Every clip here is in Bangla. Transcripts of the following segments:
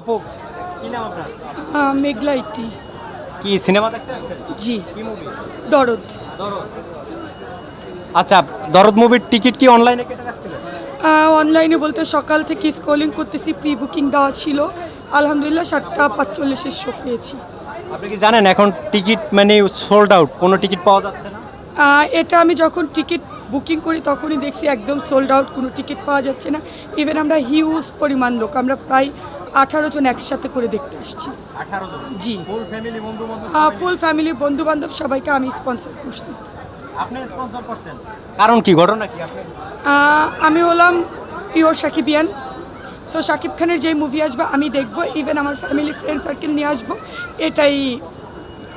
আপু কি নাম আপনার? মেঘলা ইতি। কি সিনেমা দেখতে আসছেন? জি। কি মুভি দরদ। দরদ। আচ্ছা দরদ মুভির টিকিট কি অনলাইনে কেটে রাখছিলেন? অনলাইনে বলতে সকাল থেকে স্ক্রলিং করতেছি প্রি বুকিং দেওয়া ছিল। আলহামদুলিল্লাহ সাতটা পাঁচচল্লিশের শো পেয়েছি। আপনি কি জানেন এখন টিকিট মানে সোল্ড আউট কোনো টিকিট পাওয়া যাচ্ছে না? এটা আমি যখন টিকিট বুকিং করি তখনই দেখছি একদম সোল্ড আউট কোনো টিকিট পাওয়া যাচ্ছে না। ইভেন আমরা হিউজ পরিমাণ লোক আমরা প্রায় আঠারো জন একসাথে করে দেখতে আসছি। জি। ফুল ফ্যামিলি বন্ধু বান্ধব সবাইকে আমি স্পন্সর করছি। আপনি কারণ কি ঘটনা কি আমি হলাম পিওর সাকিবিয়ান সো শাকিব খানের যে মুভি আসবে আমি দেখব ইভেন আমার ফ্যামিলি ফ্রেন্ড সার্কেল নিয়ে আসব। এটাই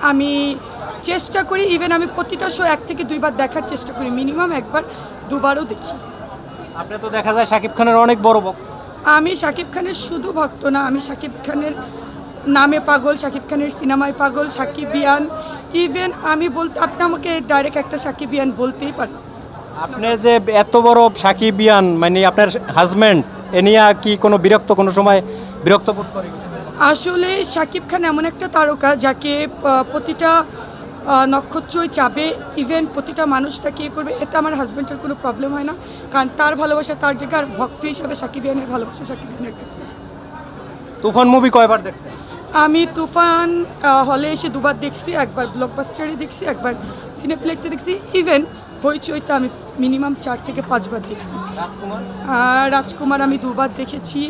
আমি চেষ্টা করি ইভেন আমি প্রতিটা শো এক থেকে দুইবার দেখার চেষ্টা করি। মিনিমাম একবার দুবারও দেখি। আপনি তো দেখা যায় শাকিব খানের অনেক বড় ভক্ত। আমি শাকিব খানের শুধু ভক্ত না আমি শাকিব খানের নামে পাগল শাকিব খানের সিনেমায় পাগল সাকিবিয়ান ইভেন আমি বলতে আপনি আমাকে ডাইরেক্ট একটা সাকিবিয়ান বলতেই পারেন। আপনি যে এত বড় সাকিবিয়ান মানে আপনার হাজব্যান্ড এ নিয়ে কি কোনো বিরক্ত কোনো সময় বিরক্ত বোধ করে? আসলে শাকিব খান এমন একটা তারকা যাকে প্রতিটা নক্ষত্রই চাবে। ইভেন প্রতিটা মানুষ তাকে ইয়ে করবে। এতে আমার হাজব্যান্ডের কোনো প্রবলেম হয় না। কারণ তার ভালোবাসা তার জায়গায় আর ভক্ত হিসাবে সাকিবিয়ানের ভালোবাসা সাকিবিয়ানের কাছে। তুফান মুভি কয়বার দেখছেন? আমি তুফান হলে এসে দুবার দেখছি। একবার ব্লকবাস্টারে দেখছি একবার সিনেপ্লেক্সে দেখছি। ইভেন হইচইতে আমি মিনিমাম চার থেকে পাঁচবার দেখছি। রাজকুমার আমি দুবার দেখেছি।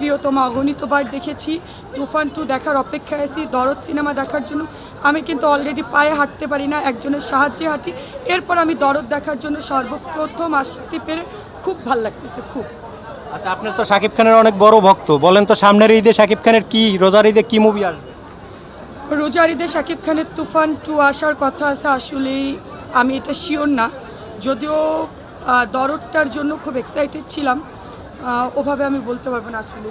প্রিয়তমা অগণিতবার দেখেছি। তুফান টু দেখার অপেক্ষায় আছি দরদ সিনেমা দেখার জন্য। আমি কিন্তু অলরেডি পায়ে হাঁটতে পারি না একজনের সাহায্যে হাঁটি। এরপর আমি দরদ দেখার জন্য সর্বপ্রথম আসতে পেরে খুব ভালো লাগতেছে খুব। আচ্ছা আপনার তো শাকিব খানের অনেক বড় ভক্ত। বলেন তো সামনের ঈদে শাকিব খানের কি রোজার ঈদে কি মুভি আসবে? রোজার ঈদে শাকিব খানের তুফান টু আসার কথা আছে আসলেই আমি এটা শিওর না। যদিও দরদটার জন্য খুব এক্সাইটেড ছিলাম। ওভাবে আমি বলতে পারব না আসলে।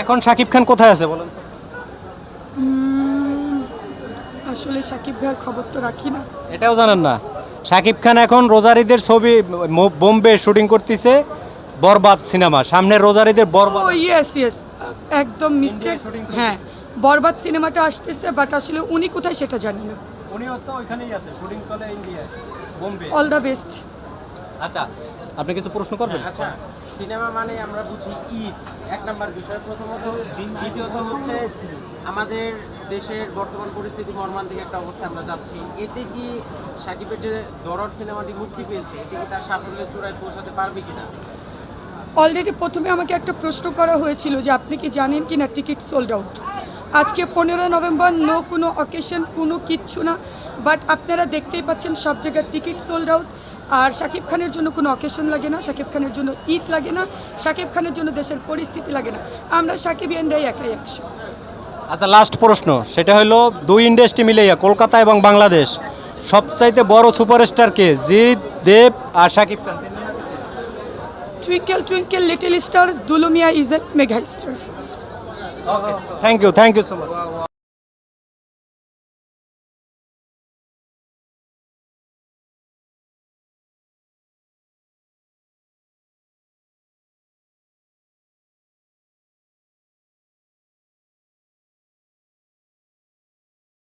এখন শাকিব খান কোথায় আছে বলেন তো? আসলে সাকিব ভাইয়ের খবর তো রাখি না। এটাও জানেন না। শাকিব খান এখন রোজার ঈদের ছবি বোম্বে শুটিং করতেছে বরবাদ সিনেমা। সামনে রোজার ঈদের বরবাদ। ও ইয়েস ইয়েস একদম মিস্টেক। হ্যাঁ বরবাদ সিনেমাটা আসতেছে বাট আসলে উনি কোথায় সেটা জানি না। উনিও তো ওইখানেই আছে শুটিং চলে ইন্ডিয়ায় বোম্বে। অল দ্য বেস্ট আচ্ছা আপনি কিছু প্রশ্ন করবেন? আচ্ছা সিনেমা মানে আমরা বুঝি ঈদ। এক নম্বর বিষয় প্রথমত দ্বি- দ্বিতীয়ত হচ্ছে আমাদের দেশের বর্তমান পরিস্থিতি মর্মান্তিক একটা অবস্থা আমরা যাচ্ছি। এতে কি সাকিবের যে দরদ সিনেমাটি মুক্তি পেয়েছে এটি কি তার সাফল্যের চূড়ায় পৌঁছাতে পারবে কিনা? অলরেডি প্রথমে আমাকে একটা প্রশ্ন করা হয়েছিল যে আপনি কি জানেন কি না টিকিট সোল্ড আউট আজকে পনেরো নভেম্বর নো কোনো অকেশন কোনো কিচ্ছু না। বাট আপনারা দেখতেই পাচ্ছেন সব জায়গায় টিকিট সোল্ড আউট আর শাকিব খানের জন্য কোনো অকেশন লাগে না শাকিব খানের জন্য ঈদ লাগে না শাকিব খানের জন্য দেশের পরিস্থিতি লাগে না। আমরা সাকিবিয়ানরাই একাই একশো। আচ্ছা লাস্ট প্রশ্ন সেটা হলো দুই ইন্ডাস্ট্রি মিলিয়ে কলকাতা এবং বাংলাদেশ সবচাইতে বড় সুপারস্টার কে জিৎ দেব আর Shakib Khan? Twinkle twinkle little star Dulumia is a mega star thank you thank you so much